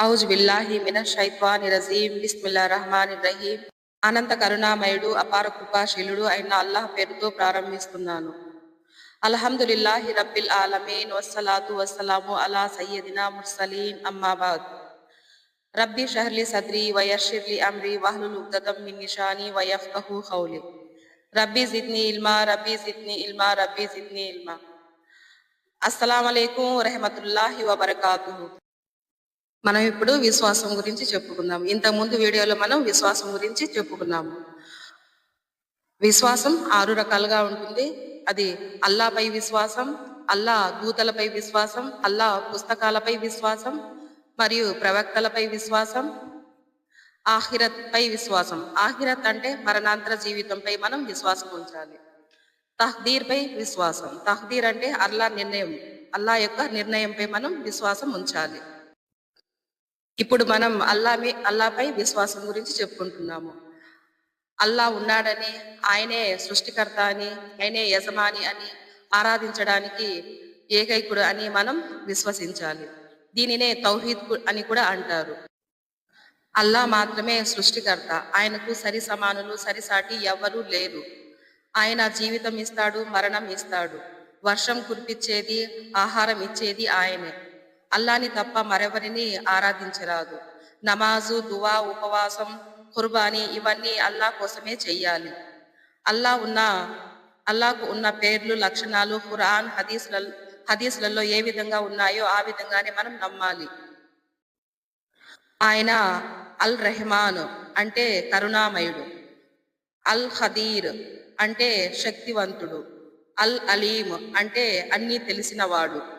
ఔజ్ బిల్లాహి మిన షైత్వాని రజీం బిస్మిల్లా రహమాన్ రహీం అనంత కరుణామయుడు అపార కృపాశీలుడు అయిన అల్లాహ్ పేరుతో ప్రారంభిస్తున్నాను. అల్హమ్దులిల్లాహి రబ్బిల్ ఆలమీన్ వస్సలాతు వస్సలాము అలా సయ్యదినా ముర్సలీన్ అమ్మాబాద్ రబ్బి షహర్లి సద్రి వయర్షిర్లి అమ్రి వహ్లుల్ ఉగ్దతం మిన్ నిషాని వయఫ్కహు హౌలి రబ్బి జిద్ని ఇల్మా రబ్బి జిద్ని ఇల్మా రబ్బి జిద్ని ఇల్మా. అస్సలం అలైకుం వరహమతుల్లాహి వబర్కాతుహు. మనం ఇప్పుడు విశ్వాసం గురించి చెప్పుకుందాం. ఇంతకుముందు వీడియోలో మనం విశ్వాసం గురించి చెప్పుకున్నాము. విశ్వాసం ఆరు రకాలుగా ఉంటుంది. అది అల్లాపై విశ్వాసం అల్లా దూతలపై విశ్వాసం అల్లా పుస్తకాలపై విశ్వాసం మరియు ప్రవక్తలపై విశ్వాసం ఆహిరత్ పై విశ్వాసం. ఆహిరత్ అంటే మరణాంతర జీవితంపై మనం విశ్వాసం ఉంచాలి. తహ్దీర్ పై విశ్వాసం. తహ్దీర్ అంటే అల్లా నిర్ణయం. అల్లా యొక్క నిర్ణయంపై మనం విశ్వాసం ఉంచాలి. ఇప్పుడు మనం అల్లా మీ అల్లాపై విశ్వాసం గురించి చెప్పుకుంటున్నాము. అల్లా ఉన్నాడని ఆయనే సృష్టికర్త అని ఆయనే యజమాని అని ఆరాధించడానికి ఏకైకుడు అని మనం విశ్వసించాలి. దీనినే తౌహీద్ కు- అని కూడా అంటారు. అల్లా మాత్రమే సృష్టికర్త. ఆయనకు సరి సమానులు సరిసాటి ఎవ్వరూ లేరు. ఆయన జీవితం ఇస్తాడు మరణం ఇస్తాడు. వర్షం కురిపించేది ఆహారం ఇచ్చేది ఆయనే. అల్లాని తప్ప మరెవరిని ఆరాధించరాదు. నమాజు దువా ఉపవాసం కుర్బానీ ఇవన్నీ అల్లా కోసమే చెయ్యాలి. అల్లా ఉన్న అల్లాకు ఉన్న పేర్లు లక్షణాలు ఖురాన్ హదీస్ల హదీస్లలో ఏ విధంగా ఉన్నాయో ఆ విధంగానే మనం నమ్మాలి. ఆయన అల్ రెహమాన్ అంటే కరుణామయుడు. అల్ ఖదీర్ అంటే శక్తివంతుడు. అల్ అలీం అంటే అన్నీ తెలిసినవాడు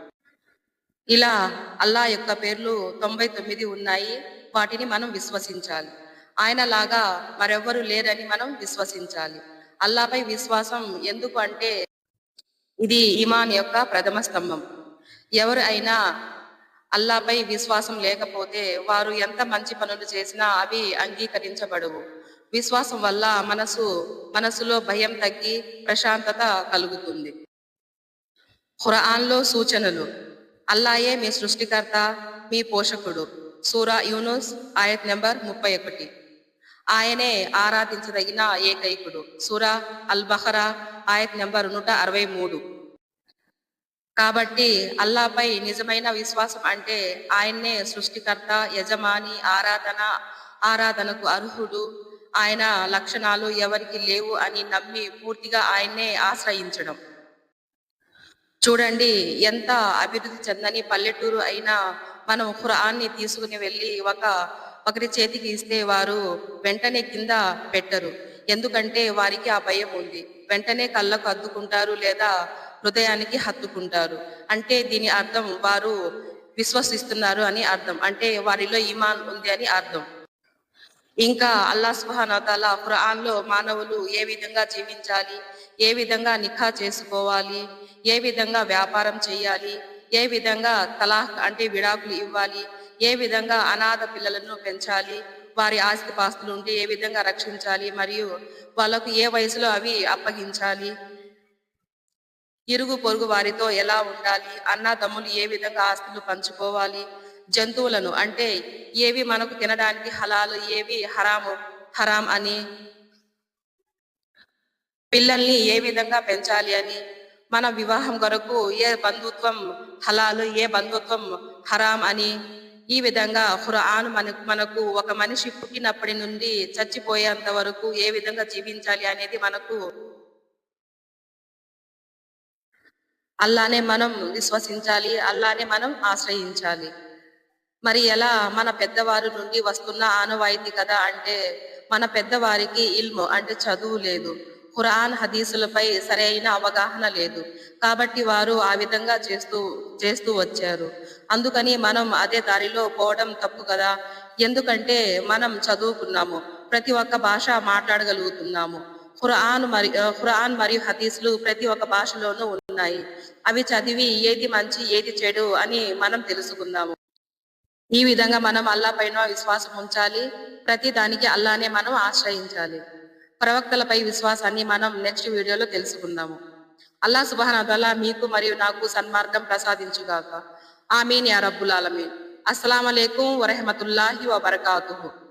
ఇలా అల్లా యొక్క పేర్లు తొంభై తొమ్మిది ఉన్నాయి. వాటిని మనం విశ్వసించాలి. ఆయన లాగా మరెవ్వరు లేరని మనం విశ్వసించాలి. అల్లాపై విశ్వాసం ఎందుకు అంటే ఇది ఇమాన్ యొక్క ప్రథమ స్తంభం. ఎవరు అయినా అల్లాపై విశ్వాసం లేకపోతే వారు ఎంత మంచి పనులు చేసినా అవి అంగీకరించబడవు. విశ్వాసం వల్ల మనసు మనసులో భయం తగ్గి ప్రశాంతత కలుగుతుంది. ఖురాన్లో సూచనలు. అల్లాయే మీ సృష్టికర్త మీ పోషకుడు. సూరా యూనుస్ ఆయత్ నెంబర్ ముప్పై ఒకటి. ఆయనే ఆరాధించదగిన ఏకైకుడు. సూరా అల్ బహరా ఆయత్ నెంబర్ నూట అరవై మూడు. కాబట్టి అల్లాపై నిజమైన విశ్వాసం అంటే ఆయన్నే సృష్టికర్త యజమాని ఆరాధన ఆరాధనకు అర్హుడు. ఆయన లక్షణాలు ఎవరికి లేవు అని నమ్మి పూర్తిగా ఆయన్నే ఆశ్రయించడం. చూడండి ఎంత అభివృద్ధి చెందని పల్లెటూరు అయినా మనం ఖురాన్ని తీసుకుని వెళ్ళి ఒక ఒకరి చేతికి ఇస్తే వారు వెంటనే కింద పెట్టరు. ఎందుకంటే వారికి ఆ భయం ఉంది. వెంటనే కళ్ళకు అద్దుకుంటారు లేదా హృదయానికి హత్తుకుంటారు. అంటే దీని అర్థం వారు విశ్వసిస్తున్నారు అని అర్థం. అంటే వారిలో ఈమాన్ ఉంది అని అర్థం. ఇంకా అల్లా సుహానతాల ఖురాన్లో మానవులు ఏ విధంగా జీవించాలి? ఏ విధంగా నిఖా చేసుకోవాలి? ఏ విధంగా వ్యాపారం చేయాలి? ఏ విధంగా తలాక్ అంటే విడాకులు ఇవ్వాలి? ఏ విధంగా అనాథ పిల్లలను పెంచాలి? వారి ఆస్తిపాస్తులు ఉంటే ఏ విధంగా రక్షించాలి? మరియు వాళ్ళకు ఏ వయసులో అవి అప్పగించాలి? ఇరుగు పొరుగు వారితో ఎలా ఉండాలి? అన్నదమ్ములు ఏ విధంగా ఆస్తులు పంచుకోవాలి? జంతువులను అంటే ఏవి మనకు తినడానికి హలాలు ఏవి హరాము హరాం అని పిల్లల్ని ఏ విధంగా పెంచాలి అని మన వివాహం కొరకు ఏ బంధుత్వం హలాలు ఏ బంధుత్వం హరాం అని ఈ విధంగా హురాను మనకు మనకు ఒక మనిషి పుట్టినప్పటి నుండి చచ్చిపోయేంత వరకు ఏ విధంగా జీవించాలి అనేది మనకు అల్లానే మనం విశ్వసించాలి అల్లానే మనం ఆశ్రయించాలి. మరి ఎలా మన పెద్దవారి నుండి వస్తున్న ఆనవాయితీ కదా అంటే మన పెద్దవారికి ఇల్ము అంటే చదువు లేదు. ఖురాన్ హదీసులపై సరైన అవగాహన లేదు. కాబట్టి వారు ఆ విధంగా చేస్తూ చేస్తూ వచ్చారు. అందుకని మనం అదే దారిలో పోవడం తప్పు కదా? ఎందుకంటే మనం చదువుకున్నాము. ప్రతి ఒక్క భాష మాట్లాడగలుగుతున్నాము. ఖురాన్ మరి ఖురాన్ మరియు హదీసులు ప్రతి ఒక్క భాషలోనూ ఉన్నాయి. అవి చదివి ఏది మంచి ఏది చెడు అని మనం తెలుసుకుందాము ఈ విధంగా మనం అల్లా పైన విశ్వాసం ఉంచాలి. ప్రతి దానికి అల్లానే మనం ఆశ్రయించాలి. ప్రవక్తలపై విశ్వాసాన్ని మనం నెక్స్ట్ వీడియోలో తెలుసుకుందాము. అల్లా సుబహానతల్లా మీకు మరియు నాకు సన్మార్గం ప్రసాదించుగాక. ఆమీన్ యా రబ్బుల్ ఆలమీన్. అస్సలం అయికం వరహమతుల్లాహి వబర్కాతుహు.